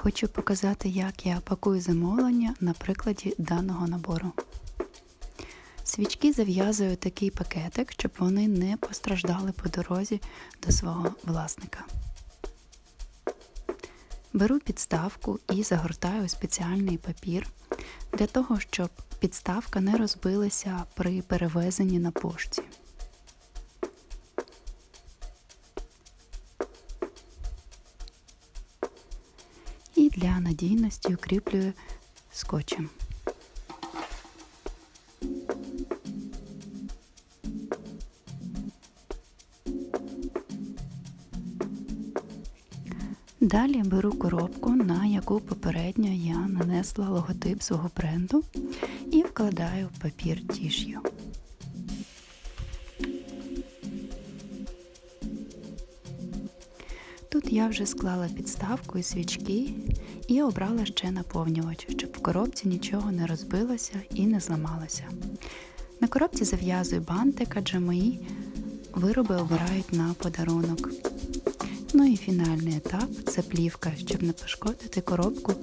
Хочу показати, як я пакую замовлення на прикладі даного набору. Свічки зав'язую такий пакетик, щоб вони не постраждали по дорозі до свого власника. Беру підставку і загортаю спеціальний папір для того, щоб підставка не розбилася при перевезенні на пошті. Для надійності укріплюю скотчем. Далі беру коробку, на яку попередньо я нанесла логотип свого бренду і вкладаю папір тіш'ю. Тут я вже склала підставку і свічки і обрала ще наповнювач, щоб в коробці нічого не розбилося і не зламалося. На коробці зав'язую бантик, адже мої вироби обирають на подарунок. Ну і фінальний етап це плівка, щоб не пошкодити коробку